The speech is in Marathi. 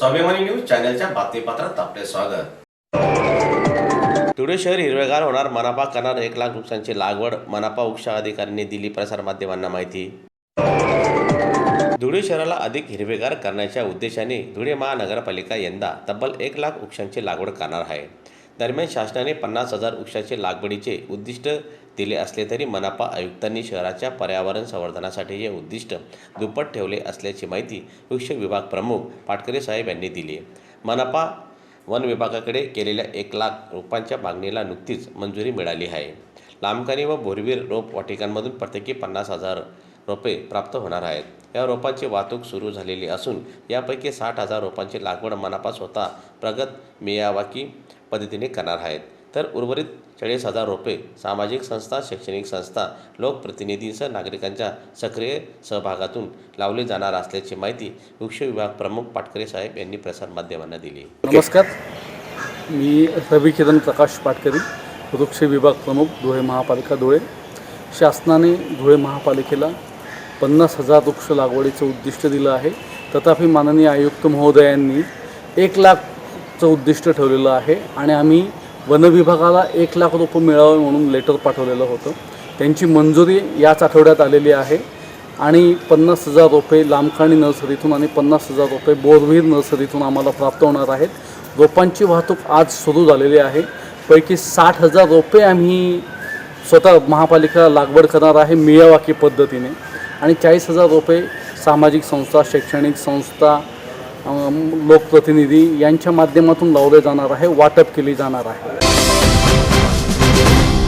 स्वाभिमानी न्यूज चॅनलच्या बातमीपत्रात आपले स्वागत. धुळे शहर हिरवेगार होणार मनापा करणार एक लाख वृक्षांची लागवड मनापा वृक्ष अधिकाऱ्यांनी दिली प्रसारमाध्यमांना माहिती. धुळे शहराला अधिक हिरवेगार करण्याच्या उद्देशाने धुळे महानगरपालिका यंदा तब्बल एक लाख वृक्षांची लागवड करणार आहे. दरम्यान शासनाने पन्नास हजार वृक्षाचे लागवडीचे उद्दिष्ट दिले असले तरी मनापा आयुक्तांनी शहराच्या पर्यावरण संवर्धनासाठी हे उद्दिष्ट दुप्पट ठेवले असल्याची माहिती वृक्ष विभाग प्रमुख पाटकरे साहेब यांनी दिली मनपा वन विभागाकडे केलेल्या एक लाख रोपांच्या मागणीला नुकतीच मंजुरी मिळाली आहे. लांबकानी व बोरवीर रोप वाटिकांमधून प्रत्येकी पन्नास हजार रोपे प्राप्त होणार आहेत. या रोपांची वाहतूक सुरू झालेली असून यापैकी साठ हजार रोपांची लागवड मनापा स्वतः प्रगत मियावाकी पद्धतीने करणार आहेत. तर उर्वरित चाळीस हजार रोपे सामाजिक संस्था शैक्षणिक संस्था लोकप्रतिनिधींसह नागरिकांच्या सक्रिय सहभागातून लावले जाणार असल्याची माहिती वृक्ष विभाग प्रमुख पाटकरे साहेब यांनी प्रसारमाध्यमांना दिली. नमस्कार. मी रविकिरण प्रकाश पाटकरी वृक्ष विभाग प्रमुख धुळे महापालिका धुळे. शासनाने धुळे महापालिकेला पन्नास हजार वृक्ष लागवडीचं उद्दिष्ट दिलं आहे. तथापि माननीय आयुक्त महोदयांनी एक लाखचं उद्दिष्ट ठेवलेलं आहे आणि आम्ही वनविभागाला एक लाख रोपं मिळावे म्हणून लेटर पाठवलेलं होतं. त्यांची मंजुरी याच आठवड्यात आलेली आहे आणि पन्नास हजार रोपे लांबखाणी नर्सरीतून आणि पन्नास हजार रोपे बोरवीर नर्सरीतून आम्हाला प्राप्त होणार आहेत. रोपांची वाहतूक आज सुरू झालेली आहे. पैकी साठ हजार रोपे आम्ही स्वतः महापालिका लागवड करणार आहे मियावाकी पद्धतीने. आणि चाळीस हजार रुपये सामाजिक संस्था शैक्षणिक संस्था लोकप्रतिनिधी यांच्या माध्यमातून लावले जाणार आहे वाटप केली जाणार आहे.